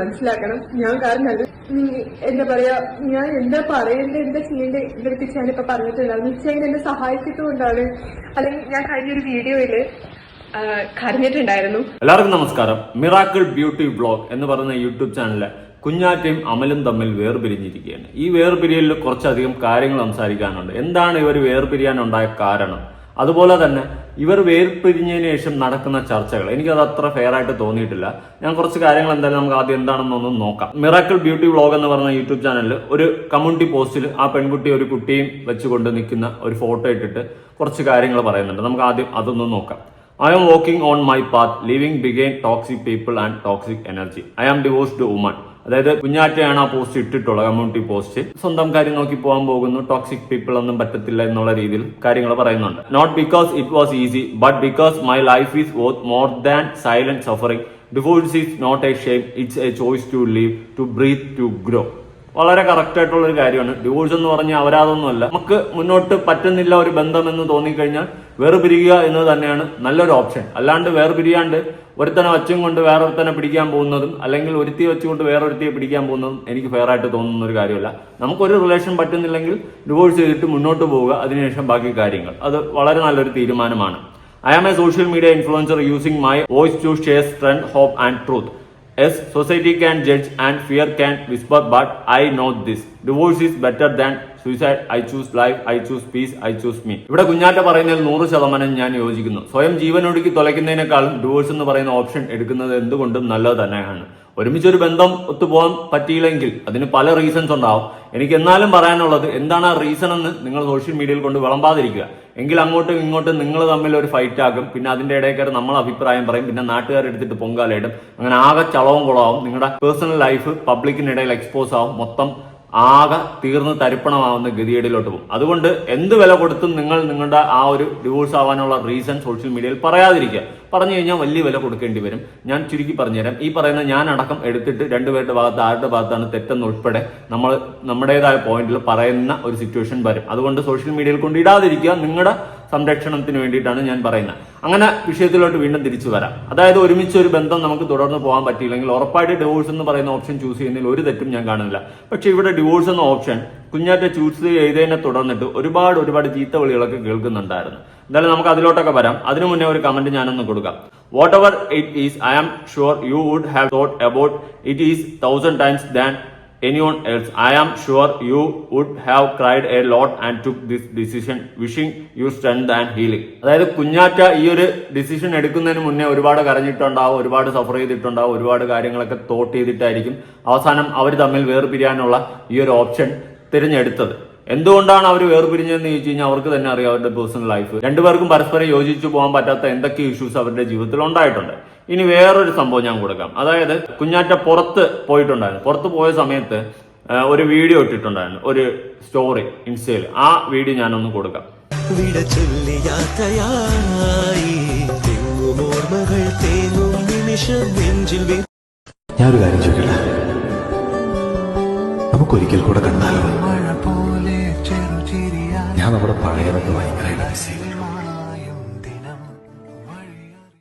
മനസ്സിലാക്കണം. ഞാൻ കാരണം അത് എന്താ പറയാ ഞാൻ എന്താ പറയണ്ടേ എന്താ ചെയ്യണ്ടേ ഇവർക്ക് ഞാനിപ്പോ പറഞ്ഞിട്ടുണ്ടാവും നിശ്ചയം എന്നെ സഹായിച്ചിട്ടുകൊണ്ടാണ്. അല്ലെങ്കിൽ ഞാൻ കഴിഞ്ഞൊരു വീഡിയോയിൽ കരഞ്ഞിട്ടുണ്ടായിരുന്നു. എല്ലാവർക്കും നമസ്കാരം. മിറാക്കിൾ ബ്യൂട്ടി ബ്ലോഗ് എന്ന് പറയുന്ന യൂട്യൂബ് ചാനലിലെ കുഞ്ഞാറ്റയും അമലും തമ്മിൽ വേർപിരിഞ്ഞിരിക്കുകയാണ്. ഈ വേർപിരിയലിൽ കുറച്ചധികം കാര്യങ്ങൾ സംസാരിക്കാനുണ്ട്. എന്താണ് ഇവർ വേർപിരിയാനുണ്ടായ കാരണം? അതുപോലെ തന്നെ ഇവർ വേർപിരിഞ്ഞതിന് ശേഷം നടക്കുന്ന ചർച്ചകൾ. എനിക്കത് അത്ര ഫെയർ ആയിട്ട് തോന്നിയിട്ടില്ല. ഞാൻ കുറച്ച് കാര്യങ്ങൾ എന്തായാലും നമുക്ക് ആദ്യം എന്താണെന്നൊന്ന് നോക്കാം. മിറാക്കിൾ ബ്യൂട്ടി വ്ളോഗ് എന്ന് പറഞ്ഞ യൂട്യൂബ് ചാനലിൽ ഒരു കമ്മ്യൂണിറ്റി പോസ്റ്റിൽ ആ പെൺകുട്ടി ഒരു കുട്ടിയും വെച്ചുകൊണ്ട് നിൽക്കുന്ന ഒരു ഫോട്ടോ ഇട്ടിട്ട് കുറച്ച് കാര്യങ്ങൾ പറയുന്നുണ്ട്. നമുക്ക് ആദ്യം അതൊന്ന് നോക്കാം. I am walking on my path leaving ബിഗെയിൻ toxic people and toxic energy I am divorced woman. അതായത് കുഞ്ഞാറ്റയാണ് ആ പോസ്റ്റ് ഇട്ടിട്ടുള്ളത് കമ്മ്യൂണിറ്റി പോസ്റ്റ് സ്വന്തം കാര്യം നോക്കി പോകാൻ പോകുന്നു. ടോക്സിക് പീപ്പിൾ ഒന്നും പറ്റത്തില്ല എന്നുള്ള രീതിയിൽ കാര്യങ്ങൾ പറയുന്നുണ്ട്. Not because it was easy but because my life is worth more than silent suffering divorce is not a shame it's a choice to leave to breathe to grow വളരെ correct ആയിട്ടുള്ള ഒരു കാര്യമാണ്. ഡിവോഴ്സ് എന്ന് പറഞ്ഞാൽ അവരാതൊന്നുമല്ല നമുക്ക് മുന്നോട്ട് പറ്റുന്നില്ല ഒരു ബന്ധം എന്ന് തോന്നിക്കഴിഞ്ഞാൽ വേർപിരിയുക എന്നത് തന്നെയാണ് നല്ലൊരു ഓപ്ഷൻ അല്ലാണ്ട് വേർപിരിയാണ്ട് ഒരുത്തനെ വച്ചും കൊണ്ട് വേറൊരുത്തനെ പിടിക്കാൻ പോകുന്നതും അല്ലെങ്കിൽ ഒരുത്തി വെച്ചുകൊണ്ട് വേറൊരുത്തിയെ പിടിക്കാൻ പോകുന്നതും എനിക്ക് ഫെയർ ആയിട്ട് തോന്നുന്ന ഒരു കാര്യമല്ല. നമുക്കൊരു റിലേഷൻ പറ്റുന്നില്ലെങ്കിൽ ഡിവോഴ്സ് ചെയ്തിട്ട് മുന്നോട്ട് പോവുക അതിനുശേഷം ബാക്കി കാര്യങ്ങൾ. അത് വളരെ നല്ലൊരു തീരുമാനമാണ്. I am a social media influencer using my voice to share strength hope and truth Yes, society can judge and fear can whisper, but I know this. Divorce is better than suicide. I choose life, I choose peace, I choose me. ഇവിടെ കുഞ്ഞാറ്റ പറയുന്നതിൽ നൂറ് ശതമാനം ഞാൻ യോജിക്കുന്നു സ്വയം ജീവനൊടുക്കി തുലയ്ക്കുന്നതിനേക്കാളും divorce എന്ന് പറയുന്ന option എടുക്കുന്നത് എന്തുകൊണ്ടും നല്ലത് തന്നെയാണ് ഒരുമിച്ചൊരു ബന്ധം ഒത്തുപോകാൻ പറ്റിയില്ലെങ്കിൽ അതിന് പല റീസൺസ് ഉണ്ടാവും എനിക്ക് എന്നാലും പറയാനുള്ളത് എന്താണ് ആ റീസൺ എന്ന് നിങ്ങൾ സോഷ്യൽ മീഡിയയിൽ കൊണ്ട് വിളമ്പാതിരിക്കുക. എങ്കിൽ അങ്ങോട്ടും ഇങ്ങോട്ടും നിങ്ങൾ തമ്മിൽ ഒരു ഫൈറ്റ് ആകും. പിന്നെ അതിന്റെ ഇടയ്ക്കാർ നമ്മൾ അഭിപ്രായം പറയും. പിന്നെ നാട്ടുകാർ എടുത്തിട്ട് പൊങ്കാലയിടും. അങ്ങനെ ആകെ ചളവും കുളവും നിങ്ങളുടെ പേഴ്സണൽ ലൈഫ് പബ്ലിക്കിനിടയിൽ എക്സ്പോസ് ആവും. മൊത്തം ആകെ തീർന്ന് തരിപ്പണമാവുന്ന ഗതികേടിലോട്ട് പോകും. അതുകൊണ്ട് എന്ത് വില കൊടുത്തും നിങ്ങൾ നിങ്ങളുടെ ആ ഒരു ഡിവോഴ്സ് ആവാനുള്ള റീസൺ സോഷ്യൽ മീഡിയയിൽ പറയാതിരിക്കുക. പറഞ്ഞു കഴിഞ്ഞാൽ വലിയ വില കൊടുക്കേണ്ടി വരും. ഞാൻ ചുരുക്കി പറഞ്ഞുതരാം. ഈ പറയുന്ന ഞാൻ അടക്കം എടുത്തിട്ട് രണ്ടുപേരുടെ ഭാഗത്ത് ആരുടെ ഭാഗത്താണ് തെറ്റെന്ന് ഉൾപ്പെടെ നമ്മൾ നമ്മുടേതായ പോയിന്റിൽ പറയുന്ന ഒരു സിറ്റുവേഷൻ വരും. അതുകൊണ്ട് സോഷ്യൽ മീഡിയയിൽ കൊണ്ട് ഇടാതിരിക്കുക. നിങ്ങളുടെ സംരക്ഷണത്തിന് വേണ്ടിയിട്ടാണ് ഞാൻ പറയുന്നത്. അങ്ങനെ വിഷയത്തിലോട്ട് വീണ്ടും തിരിച്ചു വരാം. അതായത് ഒരുമിച്ച് ഒരു ബന്ധം നമുക്ക് തുടർന്ന് പോകാൻ പറ്റിയില്ലെങ്കിൽ ഉറപ്പായിട്ട് ഡിവോഴ്സ് എന്ന് പറയുന്ന ഓപ്ഷൻ ചൂസ് ചെയ്യുന്നതിൽ ഒരു തെറ്റും ഞാൻ കാണുന്നില്ല. പക്ഷേ ഇവിടെ ഡിവോഴ്സ് എന്ന ഓപ്ഷൻ കുഞ്ഞാറ്റ ചൂസ് ചെയ്തതിനെ തുടർന്നിട്ട് ഒരുപാട് ഒരുപാട് ചീത്ത വിളികളൊക്കെ കേൾക്കുന്നുണ്ടായിരുന്നു. എന്തായാലും നമുക്ക് അതിലോട്ടൊക്കെ വരാം. അതിനു മുന്നേ ഒരു കമന്റ് ഞാനൊന്ന് കൊടുക്കാം. Whatever it is I am sure you would have thought about it is thousand times than anyone else I am sure you would have cried a lot and took this decision wishing you strength and healing അതായത് കുഞ്ഞാറ്റ ഈ ഒരു decision എടുക്കുന്നതിന് മുന്നേ ഒരുപാട് കരഞ്ഞിട്ടുണ്ടാവും ഒരുപാട് സഫർ ചെയ്തിട്ടുണ്ടാവും ഒരുപാട് കാര്യങ്ങളൊക്കെ തോട്ട് ചെയ്തിട്ടായിരിക്കും അവസാനം അവർ തമ്മിൽ വേർപിരിയാനുള്ള ഈ ഒരു ഓപ്ഷൻ തിരഞ്ഞെടുത്തത്. എന്തുകൊണ്ടാണ് അവർ വേർപിരിഞ്ഞതെന്ന് ചോദിച്ചു കഴിഞ്ഞാൽ അവർക്ക് തന്നെ അറിയാം അവരുടെ പേഴ്സണൽ ലൈഫ് രണ്ടുപേർക്കും പരസ്പരം യോജിച്ചു പോകാൻ പറ്റാത്ത എന്തൊക്കെ ഇഷ്യൂസ് അവരുടെ ജീവിതത്തിൽ ഉണ്ടായിട്ടുണ്ട്. ഇനി വേറൊരു സംഭവം ഞാൻ കൊടുക്കാം. അതായത് കുഞ്ഞാറ്റ പുറത്ത് പോയിട്ടുണ്ടായിരുന്നു. പുറത്ത് പോയ സമയത്ത് ഒരു വീഡിയോ ഇട്ടിട്ടുണ്ടായിരുന്നു. ഒരു സ്റ്റോറി ഇൻസ്റ്റയിൽ ആ വീഡിയോ ഞാനൊന്ന് കൊടുക്കാം. വിട ചൊല്ലി യാത്രയായി ഓർമ്മകൾ തേങ്ങും നിമിഷം നെഞ്ചിൽ വീ ഞാനൊരു കാര്യം ചോദിക്കട്ടെ? നമുക്കൊരിക്കൽ കൂടെ കണ്ടാലോ? ഞാൻ നമ്മുടെ പഴയതൊക്കെ ഭയങ്കരമായിട്ട് മിസ് ചെയ്തു മായും ദിനം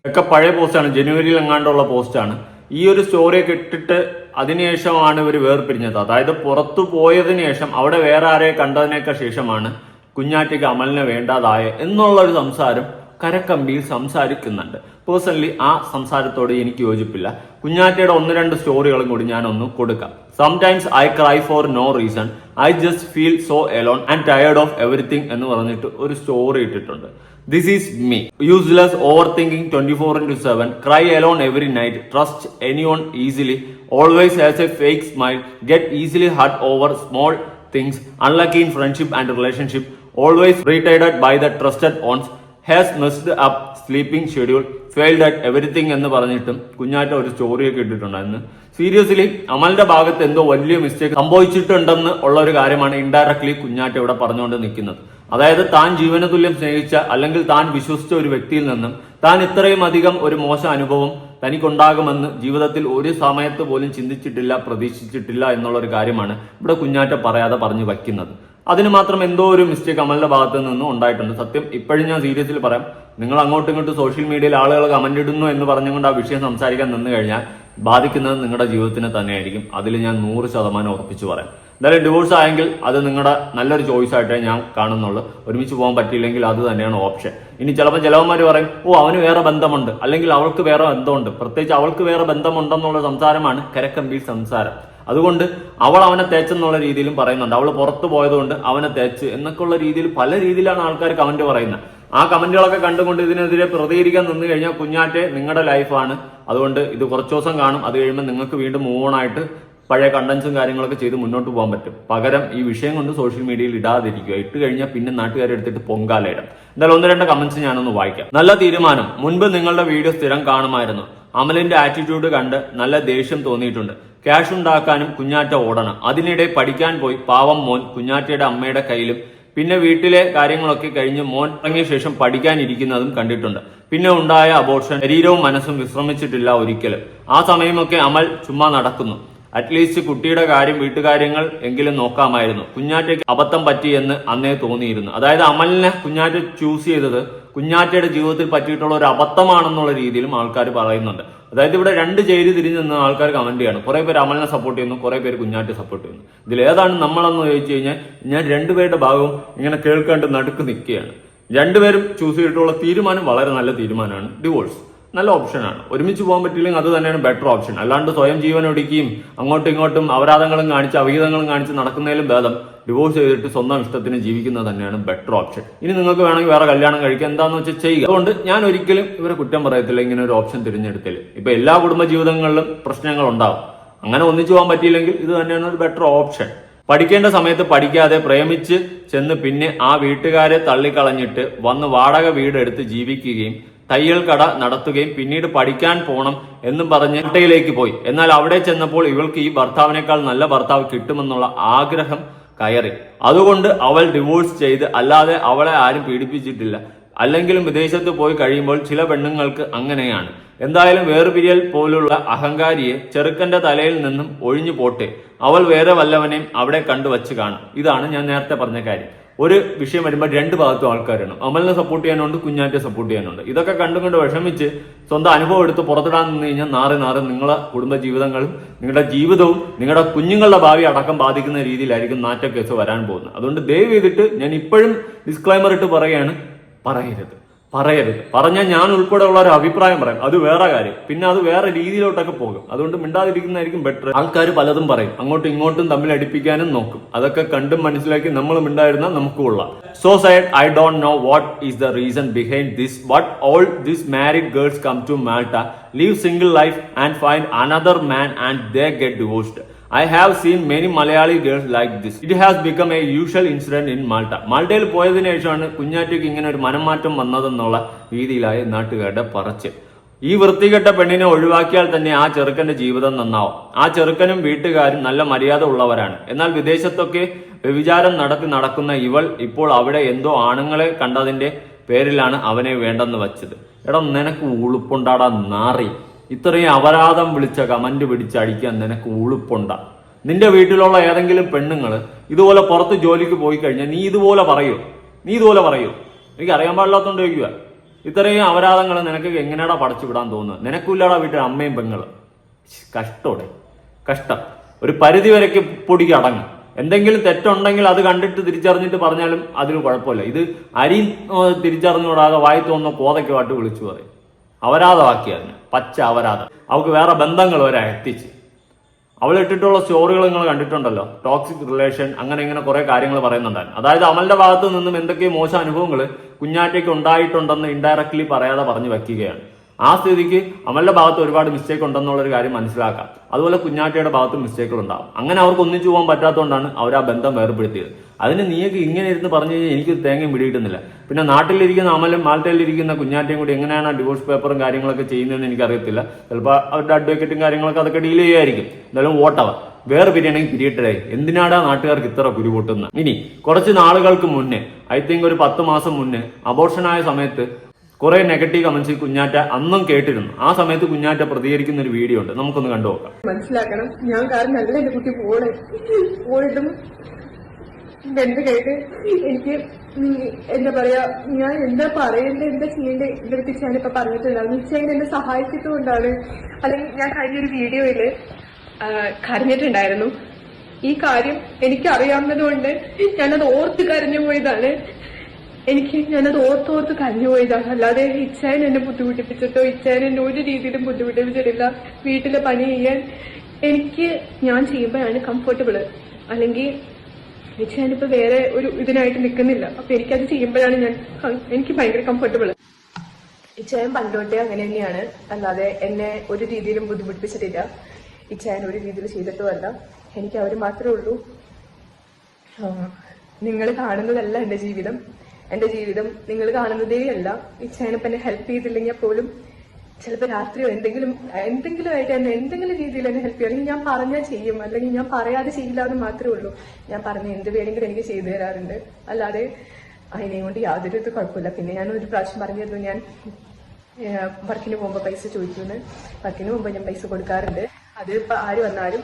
ഒക്കെ പഴയ പോസ്റ്റാണ് ജനുവരിയിൽ എങ്ങാണ്ടുള്ള പോസ്റ്റാണ് ഈ ഒരു സ്റ്റോറിയൊക്കെ ഇട്ടിട്ട് അതിനുശേഷമാണ് ഇവർ വേർപിരിഞ്ഞത്. അതായത് പുറത്തു പോയതിനു ശേഷം അവിടെ വേറെ ആരെ കണ്ടതിനൊക്കെ ശേഷമാണ് കുഞ്ഞാറ്റയ്ക്ക് അമലിനെ വേണ്ടാതായ എന്നുള്ള ഒരു സംസാരം കരക്കമ്പിയിൽ സംസാരിക്കുന്നുണ്ട്. പേഴ്സണലി ആ സംസാരത്തോട് എനിക്ക് യോജിപ്പില്ല. കുഞ്ഞാറ്റയുടെ ഒന്ന് രണ്ട് സ്റ്റോറികളും കൂടി ഞാനൊന്ന് കൊടുക്കാം. Sometimes I cry for no reason I just feel so alone and tired of everything എന്ന് പറഞ്ഞിട്ട് ഒരു സ്റ്റോറി ഇട്ടിട്ടുണ്ട്. This is me useless overthinking twenty four into seven cry alone every night trust anyone easily always has a fake smile get easily hurt over small things unlucky in friendship and relationship always retired by the trusted ones has messed up sleeping schedule failed at everything എന്ന് പറഞ്ഞിട്ടും കുഞ്ഞാറ്റ ഒരു സ്റ്റോറിയൊക്കെ ഇട്ടിട്ടുണ്ടായിരുന്നു. Seriously അമലിന്റെ ഭാഗത്ത് എന്തോ വലിയ mistake സംഭവിച്ചിട്ടുണ്ടെന്ന് ഉള്ള ഒരു കാര്യമാണ് ഇൻഡയറക്ട്ലി കുഞ്ഞാറ്റ ഇവിടെ പറഞ്ഞുകൊണ്ട് നിൽക്കുന്നത്. അതായത് താൻ ജീവനതുല്യം സ്നേഹിച്ച അല്ലെങ്കിൽ താൻ വിശ്വസിച്ച ഒരു വ്യക്തിയിൽ നിന്നും താൻ ഇത്രയും അധികം ഒരു മോശം അനുഭവം തനിക്കുണ്ടാകുമെന്ന് ജീവിതത്തിൽ ഒരു സമയത്ത് പോലും ചിന്തിച്ചിട്ടില്ല പ്രതീക്ഷിച്ചിട്ടില്ല എന്നുള്ള ഒരു കാര്യമാണ് ഇവിടെ കുഞ്ഞാറ്റ പറയാതെ പറഞ്ഞു വയ്ക്കുന്നത്. അതിന് മാത്രം എന്തോ ഒരു മിസ്റ്റേക്ക് അമലിന്റെ ഭാഗത്ത് നിന്നും ഉണ്ടായിട്ടുണ്ട്. സത്യം ഇപ്പോഴും ഞാൻ സീരിയസിൽ പറയാം. നിങ്ങൾ അങ്ങോട്ടും ഇങ്ങോട്ടും സോഷ്യൽ മീഡിയയിൽ ആളുകൾ കമന്റ് ഇടുന്നു എന്ന് പറഞ്ഞുകൊണ്ട് ആ വിഷയം സംസാരിക്കാൻ നിന്ന് കഴിഞ്ഞാൽ ബാധിക്കുന്നത് നിങ്ങളുടെ ജീവിതത്തിനെ തന്നെയായിരിക്കും. അതിൽ ഞാൻ നൂറ് ശതമാനം ഉറപ്പിച്ചു പറയാം. എന്തായാലും ഡിവോഴ്സ് ആയെങ്കിൽ അത് നിങ്ങളുടെ നല്ലൊരു ചോയ്സ് ആയിട്ടേ ഞാൻ കാണുന്നുള്ളൂ. ഒരുമിച്ച് പോകാൻ പറ്റിയില്ലെങ്കിൽ അത് തന്നെയാണ് ഓപ്ഷൻ ഇനി ചിലപ്പോൾ ചിലവന്മാർ പറയും ഓ അവന് വേറെ ബന്ധമുണ്ട്. അല്ലെങ്കിൽ അവൾക്ക് വേറെ ബന്ധമുണ്ട്. പ്രത്യേകിച്ച് അവൾക്ക് വേറെ ബന്ധമുണ്ടെന്നുള്ള സംസാരമാണ് കരക്കമ്പിൽ സംസാരം. അതുകൊണ്ട് അവൾ അവനെ തേച്ചെന്നുള്ള രീതിയിലും പറയുന്നുണ്ട്. അവൾ പുറത്തു പോയതുകൊണ്ട് അവനെ തേച്ച് എന്നൊക്കെയുള്ള രീതിയിൽ പല രീതിയിലാണ് ആൾക്കാർ കമന്റ് പറയുന്നത്. ആ കമന്റുകളൊക്കെ കണ്ടുകൊണ്ട് ഇതിനെതിരെ പ്രതികരിക്കാൻ നിന്ന് കഴിഞ്ഞാൽ കുഞ്ഞാറ്റെ നിങ്ങളുടെ ലൈഫാണ്. അതുകൊണ്ട് ഇത് കുറച്ച് ദിവസം കാണും. അത് കഴിയുമ്പോൾ നിങ്ങൾക്ക് വീണ്ടും മൂവ് ഓൺ ആയിട്ട് പഴയ കണ്ടൻസും കാര്യങ്ങളൊക്കെ ചെയ്ത് മുന്നോട്ട് പോകാൻ പറ്റും. പകരം ഈ വിഷയം കൊണ്ട് സോഷ്യൽ മീഡിയയിൽ ഇടാതിരിക്കുക. ഇട്ട് കഴിഞ്ഞാൽ പിന്നെ നാട്ടുകാരെ എടുത്തിട്ട് പൊങ്കാല ഇടാം എന്തായാലും ഒന്ന് രണ്ട് കമന്റ്സ് ഞാനൊന്ന് വായിക്കാം. നല്ല തീരുമാനം. മുൻപ് നിങ്ങളുടെ വീഡിയോ സ്ഥിരം കാണുമായിരുന്നു. അമലിന്റെ ആറ്റിറ്റ്യൂഡ് കണ്ട് നല്ല ദേഷ്യം തോന്നിയിട്ടുണ്ട്. ക്യാഷ് ഉണ്ടാക്കാനും കുഞ്ഞാറ്റ ഓടണം. അതിനിടെ പഠിക്കാൻ പോയി. പാവം മോൻ കുഞ്ഞാറ്റയുടെ അമ്മയുടെ കയ്യിലും. പിന്നെ വീട്ടിലെ കാര്യങ്ങളൊക്കെ കഴിഞ്ഞ് മോൻ ഇറങ്ങിയ ശേഷം പഠിക്കാനിരിക്കുന്നതും കണ്ടിട്ടുണ്ട്. പിന്നെ ഉണ്ടായ അബോർഷൻ ശരീരവും മനസ്സും വിശ്രമിച്ചിട്ടില്ല ഒരിക്കലും. ആ സമയമൊക്കെ അമൽ ചുമ്മാ നടക്കുന്നു. അറ്റ്ലീസ്റ്റ് കുട്ടിയുടെ കാര്യം വീട്ടുകാര്യങ്ങൾ എങ്കിലും നോക്കാമായിരുന്നു. കുഞ്ഞാറ്റയ്ക്ക് അബദ്ധം പറ്റിയെന്ന് അന്നേ തോന്നിയിരുന്നു. അതായത് അമലിനെ കുഞ്ഞാറ്റ ചൂസ് ചെയ്തത് കുഞ്ഞാറ്റയുടെ ജീവിതത്തിൽ പറ്റിയിട്ടുള്ള ഒരു അബദ്ധമാണെന്നുള്ള രീതിയിലും ആൾക്കാർ പറയുന്നുണ്ട്. അതായത് ഇവിടെ രണ്ട് ചേരി തിരിഞ്ഞു നിന്ന് ആൾക്കാർ കമന്റ് ചെയ്യണം. കുറെ പേര് അമലിനെ സപ്പോർട്ട് ചെയ്യുന്നു കുറെ പേര് കുഞ്ഞാറ്റെ സപ്പോർട്ട് ചെയ്യുന്നു. ഇതിൽ ഏതാണ് നമ്മളെന്ന് ചോദിച്ചു കഴിഞ്ഞാൽ ഞാൻ രണ്ടുപേരുടെ ഭാഗവും ഇങ്ങനെ കേൾക്കാണ്ട് നടുക്ക് നിൽക്കുകയാണ്. രണ്ടുപേരും ചൂസ് ചെയ്തിട്ടുള്ള തീരുമാനം വളരെ നല്ല തീരുമാനമാണ്. ഡിവോഴ്സ് നല്ല ഓപ്ഷനാണ് ഒരുമിച്ച് പോകാൻ പറ്റില്ലെങ്കിൽ അത് തന്നെയാണ് ബെറ്റർ ഓപ്ഷൻ അല്ലാണ്ട് സ്വയം ജീവൻ ഒടുക്കിയും അങ്ങോട്ടും ഇങ്ങോട്ടും അപരാധങ്ങളും കാണിച്ച് അവിഹിതങ്ങളും കാണിച്ച് നടക്കുന്നതിലും ഭേദം ഡിവോഴ്സ് ചെയ്തിട്ട് സ്വന്തം ഇഷ്ടത്തിന് ജീവിക്കുന്നത് തന്നെയാണ് ബെറ്റർ ഓപ്ഷൻ ഇനി നിങ്ങൾക്ക് വേണമെങ്കിൽ വേറെ കല്യാണം കഴിക്കുക എന്താണെന്ന് വെച്ചാൽ ചെയ്യുക. അതുകൊണ്ട് ഞാൻ ഒരിക്കലും ഇവരെ കുറ്റം പറയത്തില്ല ഇങ്ങനെ ഒരു ഓപ്ഷൻ തിരഞ്ഞെടുത്തില്ല ഇപ്പൊ എല്ലാ കുടുംബ ജീവിതങ്ങളിലും പ്രശ്നങ്ങൾ ഉണ്ടാവും. അങ്ങനെ ഒന്നിച്ചു പോകാൻ പറ്റിയില്ലെങ്കിൽ ഇത് തന്നെയാണ് ഒരു ബെറ്റർ ഓപ്ഷൻ പഠിക്കേണ്ട സമയത്ത് പഠിക്കാതെ പ്രേമിച്ച് ചെന്ന് പിന്നെ ആ വീട്ടുകാരെ തള്ളിക്കളഞ്ഞിട്ട് വന്ന് വാടക വീടെടുത്ത് ജീവിക്കുകയും തയ്യൽ കട നടത്തുകയും പിന്നീട് പഠിക്കാൻ പോകണം എന്നും പറഞ്ഞ് ഇട്ടയിലേക്ക് പോയി. എന്നാൽ അവിടെ ചെന്നപ്പോൾ ഇവൾക്ക് ഈ ഭർത്താവിനേക്കാൾ നല്ല ഭർത്താവ് കിട്ടുമെന്നുള്ള ആഗ്രഹം കയറി. അതുകൊണ്ട് അവൾ ഡിവോഴ്സ് ചെയ്ത് അല്ലാതെ അവളെ ആരും പീഡിപ്പിച്ചിട്ടില്ല. അല്ലെങ്കിലും വിദേശത്ത് പോയി കഴിയുമ്പോൾ ചില പെണ്ണുങ്ങൾക്ക് അങ്ങനെയാണ്. എന്തായാലും വേർപിരിയൽ പോലുള്ള അഹങ്കാരിയെ ചെറുക്കന്റെ തലയിൽ നിന്നും ഒഴിഞ്ഞു പോട്ടെ. അവൾ വേറെ വല്ലവനെയും അവിടെ കണ്ടു വച്ച് കാണും. ഇതാണ് ഞാൻ നേരത്തെ പറഞ്ഞ കാര്യം. ഒരു വിഷയം വരുമ്പോൾ രണ്ട് ഭാഗത്തും ആൾക്കാരാണ്. അമലിനെ സപ്പോർട്ട് ചെയ്യാനുണ്ട് കുഞ്ഞാറ്റെ സപ്പോർട്ട് ചെയ്യാനുണ്ട്. ഇതൊക്കെ കണ്ടും കണ്ട് വിഷമിച്ച് സ്വന്തം അനുഭവം എടുത്ത് പുറത്തിടാൻ നിന്ന് കഴിഞ്ഞാൽ നാറി നാറി നിങ്ങളെ കുടുംബ ജീവിതങ്ങളും നിങ്ങളുടെ ജീവിതവും നിങ്ങളുടെ കുഞ്ഞുങ്ങളുടെ ഭാവി അടക്കം ബാധിക്കുന്ന രീതിയിലായിരിക്കും നാറ്റ കേസ് വരാൻ പോകുന്നത്. അതുകൊണ്ട് ദയവ് ചെയ്തിട്ട് ഞാൻ ഇപ്പോഴും ഡിസ്ക്ലൈമർ ഇട്ട് പറയുകയാണ് പറയരുത്. പറയരുത്. പറഞ്ഞാൽ ഞാൻ ഉൾപ്പെടെ ഉള്ള ഒരു അഭിപ്രായം പറയാം. അത് വേറെ കാര്യം. പിന്നെ അത് വേറെ രീതിയിലോട്ടൊക്കെ പോകും. അതുകൊണ്ട് മിണ്ടാതിരിക്കുന്നതായിരിക്കും ബെറ്റർ ആൾക്കാർ പലതും പറയും. അങ്ങോട്ടും ഇങ്ങോട്ടും തമ്മിൽ അടിപ്പിക്കാനും നോക്കും. അതൊക്കെ കണ്ടും മനസ്സിലാക്കി നമ്മൾ മിണ്ടായിരുന്ന നമുക്ക് കൊള്ളാം. So sad I don't know what is the reason behind this what all this married girls come to Malta leave single life and find another man and they get divorced I have seen many Malayali girls like this it has become a usual incident in Malta മാൾട്ടയിൽ പോയതിനു ശേഷമാണ് കുഞ്ഞാറ്റയ്ക്ക് ഇങ്ങനെ ഒരു മനംമാറ്റം വന്നതെന്നുള്ള രീതിയിലായി നാട്ടുകാരുടെ പറച്ച് ഈ വൃത്തികെട്ട പെണ്ണിനെ ഒഴിവാക്കിയാൽ തന്നെ ആ ചെറുക്കന്റെ ജീവിതം നന്നാവും. ആ ചെറുക്കനും വീട്ടുകാരും നല്ല മര്യാദ ഉള്ളവരാണ്. എന്നാൽ വിദേശത്തൊക്കെ വ്യഭിചാരം നടത്തി നടക്കുന്ന ഇവൾ ഇപ്പോൾ അവിടെ എന്തോ ആണുങ്ങളെ കണ്ടതിന്റെ പേരിലാണ് അവനെ വേണ്ടെന്ന് വച്ചത്. എടാ നിനക്ക് ഉളുപ്പുണ്ടാടാ നാറി. ഇത്രയും അപരാധം വിളിച്ച കമന്റ് പിടിച്ചടിക്കാൻ നിനക്ക് ഉളുപ്പുണ്ട. നിന്റെ വീട്ടിലുള്ള ഏതെങ്കിലും പെണ്ണുങ്ങൾ ഇതുപോലെ പുറത്ത് ജോലിക്ക് പോയി കഴിഞ്ഞാൽ നീ ഇതുപോലെ പറയൂ. നീ ഇതുപോലെ പറയൂ. എനിക്ക് അറിയാൻ പാടില്ലാത്തോണ്ട് ചോദിക്കുക ഇത്രയും അപരാധങ്ങൾ നിനക്ക് എങ്ങനെയാടാ പടച്ചു വിടാൻ തോന്നുന്നത്? നിനക്കില്ലടാ വീട്ടിൽ അമ്മയും പെങ്ങൾ. കഷ്ടോടെ. കഷ്ടം. ഒരു പരിധി വരയ്ക്ക് പൊടിക്ക് അടങ്ങും എന്തെങ്കിലും തെറ്റുണ്ടെങ്കിൽ അത് കണ്ടിട്ട് തിരിച്ചറിഞ്ഞിട്ട് പറഞ്ഞാലും അതിന് കുഴപ്പമില്ല. ഇത് അരി തിരിച്ചറിഞ്ഞുകൂടാതെ വായി തോന്നുന്ന പാട്ട് വിളിച്ചു പറയും. അപരാധമാക്കി അതിന് പച്ച അവരാധം. അവൾക്ക് വേറെ ബന്ധങ്ങൾ വരെ എത്തിച്ച്. അവൾ ഇട്ടിട്ടുള്ള സ്റ്റോറികൾ നിങ്ങൾ കണ്ടിട്ടുണ്ടല്ലോ ടോക്സിക് റിലേഷൻ അങ്ങനെ ഇങ്ങനെ കുറെ കാര്യങ്ങൾ പറയുന്നുണ്ടായിരുന്നു. അതായത് അമലിന്റെ ഭാഗത്തു നിന്നും എന്തൊക്കെ മോശം അനുഭവങ്ങൾ കുഞ്ഞാറ്റയ്ക്ക് ഉണ്ടായിട്ടുണ്ടെന്ന് ഇൻഡയറക്ട്ലി പറയാതെ പറഞ്ഞു വെക്കുകയാണ്. ആ സ്ഥിതിക്ക് അമലിന്റെ ഭാഗത്ത് ഒരുപാട് മിസ്റ്റേക്ക് ഉണ്ടെന്നുള്ളൊരു കാര്യം മനസ്സിലാക്കാം. അതുപോലെ കുഞ്ഞാറ്റയുടെ ഭാഗത്തും മിസ്റ്റേക്കുകൾ ഉണ്ടാവും അങ്ങനെ അവർക്ക് ഒന്നിച്ചു പോകാൻ പറ്റാത്തതുകൊണ്ടാണ് അവർ ആ ബന്ധം വേർപെടുത്തിയത്. അതിന് നീയൊക്കെ ഇങ്ങനെ ഇരുന്ന് പറഞ്ഞു കഴിഞ്ഞാൽ എനിക്ക് തേങ്ങയും പിടികിട്ടുന്നില്ല. പിന്നെ നാട്ടിലിരിക്കുന്ന അമലും മാൾട്ടയിലിരിക്കുന്ന കുഞ്ഞാറ്റയും കൂടി എങ്ങനെയാണ് ഡിവോഴ്സ് പേപ്പറും കാര്യങ്ങളൊക്കെ ചെയ്യുന്നതെന്ന് എനിക്കറിയത്തില്ല. ചിലപ്പോൾ അവരുടെ അഡ്വക്കേറ്റും കാര്യങ്ങളൊക്കെ അതൊക്കെ ഡീൽ ചെയ്യുമായിരിക്കും എന്തായാലും വോട്ടവർ വേറെ പിരിയണമെങ്കിൽ പിരിയട്ടെ എന്തിനാടാ നാട്ടുകാർക്ക് ഇത്ര കുരു പൊട്ടുന്നത് ഇനി കുറച്ച് നാളുകൾക്ക് മുന്നേ ഐ തിങ്ക് ഒരു പത്ത് മാസം മുന്നേ അബോർഷനായ സമയത്ത് കുറെ നെഗറ്റീവ് കമന്റ്സ് കുഞ്ഞാറ്റ അന്നും കേട്ടിരുന്നു. ആ സമയത്ത് കുഞ്ഞാറ്റ പ്രതികരിക്കുന്ന ഒരു വീഡിയോ ഉണ്ട്. നമുക്കൊന്ന് കണ്ടു നോക്കാം മനസ്സിലാക്കണം. ഞാൻ കാരണം അല്ല എന്റെ കുട്ടി പോണേ. പോയിട്ടും എന്റെ കേട്ട് എനിക്ക് എന്താ പറയാ ഞാൻ എന്താ പറയണ്ടേ എന്താ ചെയ്യണ്ടേ എന്റെ അടുത്ത് ഞാനിപ്പോ പറഞ്ഞിട്ടുണ്ടാവും നിശ്ചയം എന്നെ സഹായിച്ചിട്ടുകൊണ്ടാണ്. അല്ലെങ്കിൽ ഞാൻ കഴിഞ്ഞൊരു വീഡിയോയിൽ ആ, കരഞ്ഞിട്ടുണ്ടായിരുന്നു. ഈ കാര്യം എനിക്ക് അറിയാവുന്നതുകൊണ്ട് ഞാനത് ഓർത്ത് കരഞ്ഞു പോയതാണ്. എനിക്ക് ഞാനത് ഓർത്തോർത്ത് കരഞ്ഞു പോയതാണ്. അല്ലാതെ ഇച്ഛായൻ എന്നെ ബുദ്ധിമുട്ടിപ്പിച്ചിട്ടോ ഇച്ഛായൻ എന്നെ ഒരു രീതിയിലും ബുദ്ധിമുട്ടിപ്പിച്ചിട്ടില്ല. വീട്ടിലെ പണി ചെയ്യാൻ എനിക്ക് ഞാൻ ചെയ്യുമ്പോഴാണ് കംഫർട്ടബിൾ അല്ലെങ്കിൽ ഞാനിപ്പോ വേറെ ഒരു ഇതിനായിട്ട് നിൽക്കുന്നില്ല അപ്പൊ എനിക്കത് ചെയ്യുമ്പോഴാണ് ഞാൻ എനിക്ക് ഭയങ്കര കംഫർട്ടബിൾ ഇച്ചായൻ പണ്ടോട്ടേ അങ്ങനെ തന്നെയാണ്. അല്ലാതെ എന്നെ ഒരു രീതിയിലും ബുദ്ധിമുട്ടിപ്പിച്ചിട്ടില്ല. ഇച്ചായൻ ഒരു രീതിയിൽ ചെയ്തിട്ടുമല്ല എനിക്ക് അവർ മാത്രമേ ഉള്ളൂ. നിങ്ങൾ കാണുന്നതല്ല എന്റെ ജീവിതം. എന്റെ ജീവിതം നിങ്ങൾ കാണുന്നതേ അല്ല ഇച്ചായനിപ്പോ എന്നെ ഹെൽപ്പ് ചെയ്തില്ലെങ്കിൽ പോലും ചിലപ്പോൾ രാത്രിയോ എന്തെങ്കിലും എന്തെങ്കിലും ആയിട്ട് എന്നെ എന്തെങ്കിലും രീതിയിൽ എന്നെ ഹെൽപ്പ് ചെയ്യും. അല്ലെങ്കിൽ ഞാൻ പറഞ്ഞാൽ ചെയ്യും. അല്ലെങ്കിൽ ഞാൻ പറയാതെ ചെയ്യില്ല എന്ന് മാത്രമേ ഉള്ളൂ. ഞാൻ പറഞ്ഞ എന്ത് വേണമെങ്കിലും എനിക്ക് ചെയ്തു തരാറുണ്ട്. അല്ലാതെ അതിനെ കൊണ്ട് യാതൊരു ഇത് കുഴപ്പമില്ല. പിന്നെ ഞാൻ ഒരു പ്രാവശ്യം പറഞ്ഞിരുന്നു ഞാൻ വർക്കിന് പോകുമ്പോൾ പൈസ ചോദിക്കുന്നു വർക്കിന് പോകുമ്പോൾ ഞാൻ പൈസ കൊടുക്കാറുണ്ട്. അത് ഇപ്പൊ ആര് വന്നാലും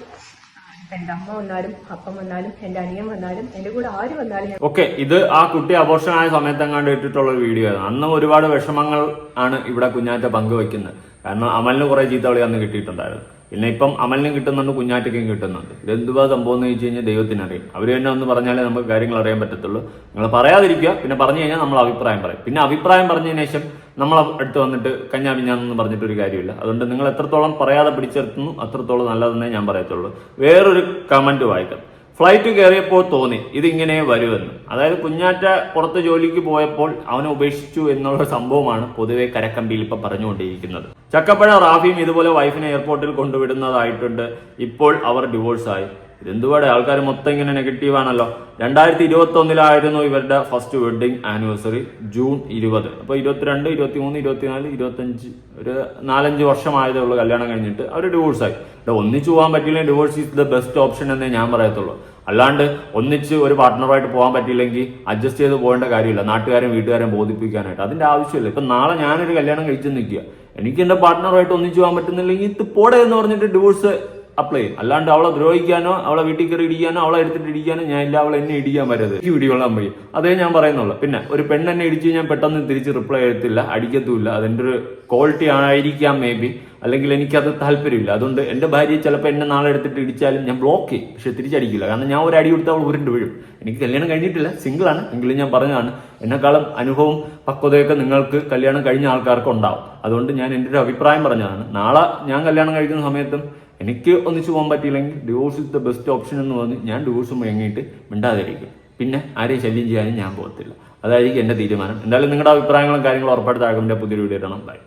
എന്റെ അമ്മ വന്നാലും അപ്പം വന്നാലും എന്റെ അനിയൻ വന്നാലും എന്റെ കൂടെ ആര് വന്നാലും ഓക്കെ ഇത് ആ കുട്ടി അപോഷണായ സമയത്ത് എങ്ങാണ്ട് ഇട്ടിട്ടുള്ള വീഡിയോ ആണ്. അന്ന് ഒരുപാട് വിഷമങ്ങൾ ആണ് ഇവിടെ കുഞ്ഞാറ്റ പങ്കുവെക്കുന്നത്. കാരണം അമലിന് കുറെ ചീത്തവളി അന്ന് കിട്ടിയിട്ടുണ്ടായിരുന്നു. പിന്നെ ഇപ്പം അമലിനും കിട്ടുന്നുണ്ട് കുഞ്ഞാറ്റയ്ക്കും കിട്ടുന്നുണ്ട്. ഇതെന്തുവാ സംഭവം എന്ന് ചോദിച്ചു കഴിഞ്ഞാൽ ദൈവത്തിനറിയും. അവർ തന്നെ ഒന്ന് പറഞ്ഞാലേ നമുക്ക് കാര്യങ്ങൾ അറിയാൻ പറ്റത്തുള്ളൂ. നിങ്ങൾ പറയാതിരിക്കുക പിന്നെ പറഞ്ഞു കഴിഞ്ഞാൽ നമ്മൾ അഭിപ്രായം പറയും. പിന്നെ അഭിപ്രായം പറഞ്ഞതിന് ശേഷം നമ്മൾ അടുത്ത് വന്നിട്ട് കഞ്ഞാ പിഞ്ഞാന്നൊന്നും പറഞ്ഞിട്ട് ഒരു കാര്യമില്ല അതുകൊണ്ട് നിങ്ങൾ എത്രത്തോളം പറയാതെ പിടിച്ചെടുത്തുന്നു അത്രത്തോളം നല്ലതെന്നേ ഞാൻ പറയത്തുള്ളൂ. വേറൊരു കമന്റ് വായിക്കാം. ഫ്ലൈറ്റ് കയറിയപ്പോൾ തോന്നി ഇതിങ്ങനെ വരുമെന്ന്. അതായത് കുഞ്ഞാറ്റ പുറത്ത് ജോലിക്ക് പോയപ്പോൾ അവനെ ഉപേക്ഷിച്ചു എന്നുള്ള സംഭവമാണ് പൊതുവെ കരക്കമ്പിയിൽ ഇപ്പൊ പറഞ്ഞുകൊണ്ടിരിക്കുന്നത്. ചക്കപ്പഴ റാഫിയും ഇതുപോലെ വൈഫിനെ എയർപോർട്ടിൽ കൊണ്ടുവിടുന്നതായിട്ടുണ്ട്. ഇപ്പോൾ അവർ ഡിവോഴ്സായി ഇതെന്തുപാടെ ആൾക്കാർ മൊത്തം ഇങ്ങനെ നെഗറ്റീവ് ആണല്ലോ. രണ്ടായിരത്തി ഇരുപത്തി ഒന്നിലായിരുന്നു ഇവരുടെ ഫസ്റ്റ് വെഡിങ് ആനിവേഴ്സറി ജൂൺ ഇരുപത്. അപ്പോൾ ഇരുപത്തിരണ്ട് ഇരുപത്തി മൂന്ന് ഇരുപത്തിനാല് ഇരുപത്തഞ്ച് ഒരു നാലഞ്ച് വർഷമായതേ ഉള്ളൂ കല്യാണം കഴിഞ്ഞിട്ട്. അവർ ഡിവോഴ്സായി ഇവിടെ ഒന്നിച്ച് പോകാൻ പറ്റില്ലെങ്കിൽ divorce is the best option എന്നേ ഞാൻ പറയത്തുള്ളൂ. അല്ലാണ്ട് ഒന്നിച്ച് ഒരു പാർട്ട്ണറായിട്ട് പോകാൻ പറ്റിയില്ലെങ്കിൽ അഡ്ജസ്റ്റ് ചെയ്ത് പോകേണ്ട കാര്യമില്ല. നാട്ടുകാരും വീട്ടുകാരും ബോധിപ്പിക്കാനായിട്ട്. അതിന്റെ ആവശ്യമില്ല. ഇപ്പൊ നാളെ ഞാനൊരു കല്യാണം കഴിച്ച് നിൽക്കുക. എനിക്ക് എന്റെ പാർട്ട്ണറായിട്ട് ഒന്നിച്ച് പോകാൻ പറ്റുന്നില്ലെങ്കിൽ ഇത് പോടെ എന്ന് പറഞ്ഞിട്ട് ഡിവോഴ്സ് അപ്ലൈ ചെയ്യും. അല്ലാണ്ട് അവളെ ദ്രോഹിക്കാനോ അവളെ വീട്ടിൽ കയറി ഇടിക്കാനോ അവളെ എടുത്തിട്ട് ഇടിക്കാനോ ഞാൻ ഇല്ല അവളെ എന്നെ ഇടിക്കാൻ വരരുത്. ഈ വീഡിയോളാൻ പോയി അതേ ഞാൻ പറയുന്നുള്ളൂ. പിന്നെ ഒരു പെണ്ണെന്നെ ഇടിച്ച് ഞാൻ പെട്ടെന്ന് തിരിച്ച് റിപ്ലൈ എടുത്തില്ല അടിക്കത്തുമില്ല. അതിന്റെ ഒരു ക്വാളിറ്റി ആയിരിക്കാം മേ ബി അല്ലെങ്കിൽ എനിക്കത് താല്പര്യമില്ല. അതുകൊണ്ട് എന്റെ ഭാര്യ ചിലപ്പോൾ എന്നെ നാളെ എടുത്തിട്ട് ഇടിച്ചാലും ഞാൻ ബ്ലോക്ക് ചെയ്യും. പക്ഷെ തിരിച്ചടിക്കില്ല. കാരണം ഞാൻ ഒരു അടി കൊടുത്താൽ അവൾ ഉരുണ്ട് വീഴും. എനിക്ക് കല്യാണം കഴിഞ്ഞിട്ടില്ല. സിംഗിൾ ആണ്. എങ്കിലും ഞാൻ പറഞ്ഞതാണ് എന്നെക്കാളും അനുഭവം പക്വതയൊക്കെ നിങ്ങൾക്ക് കല്യാണം കഴിഞ്ഞ ആൾക്കാർക്ക് ഉണ്ടാവും. അതുകൊണ്ട് ഞാൻ എന്റെ ഒരു അഭിപ്രായം പറഞ്ഞതാണ്. നാളെ ഞാൻ കല്യാണം കഴിക്കുന്ന സമയത്തും എനിക്ക് ഒന്നിച്ച് പോകാൻ പറ്റിയില്ലെങ്കിൽ divorce is the best option എന്ന് പറഞ്ഞ് ഞാൻ ഡിവോഴ്സ് മുഴങ്ങിയിട്ട് മിണ്ടാതിരിക്കും. പിന്നെ ആരെയും ശല്യം ചെയ്യാനും ഞാൻ പോകത്തില്ല. അതായിരിക്കും എന്റെ തീരുമാനം. എന്തായാലും നിങ്ങളുടെ അഭിപ്രായങ്ങളും കാര്യങ്ങളും ഉറപ്പായിട്ട് താഴെ പുതിയൊരു വീഡിയോ ഇടണം. ബൈ